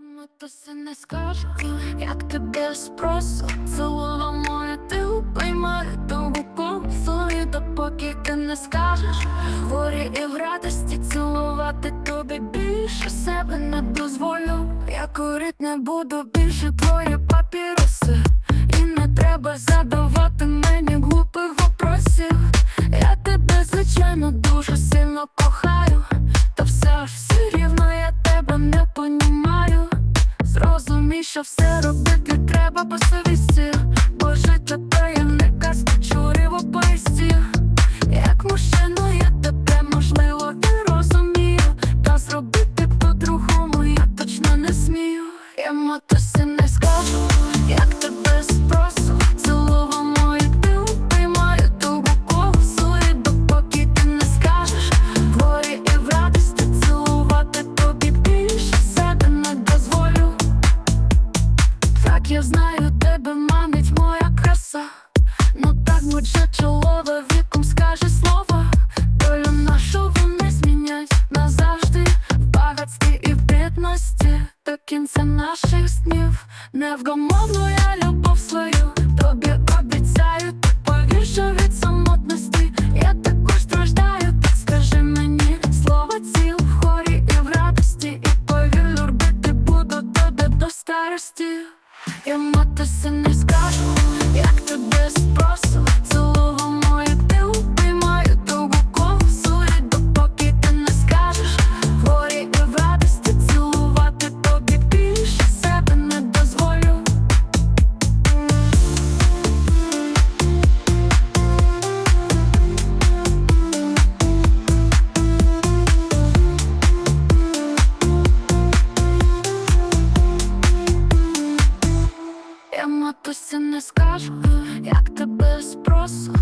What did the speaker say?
Кому то не скажу, як тебе спросу Цілува моя ти упіймає довгу косу І допоки ти не скажеш Хворі і в радості цілувати тобі більше себе не дозволю. Я курить не буду більше твої папіроси Зрозумій, що все робити треба по совісті. Бо життя то є не казка чурів описті Як мужчину я тебе можливо і розумію. Та зробити по-другому я точно не смію. Я матусі я знаю, тебе манить моя краса. Ну так же чолове віком скаже слово. Долю нашу вони змінять назавжди. В багатстві і в бідності. До кінця наших снів. Невгомовну я любов свою Тобі обіцяю, що від самотності. Я також страждаю, так скажи мені Слово ціл в хорі і в радості. І повір, любити буду тебе до старості я матусі не скажу, як Матусі не скажу, як тебе спросу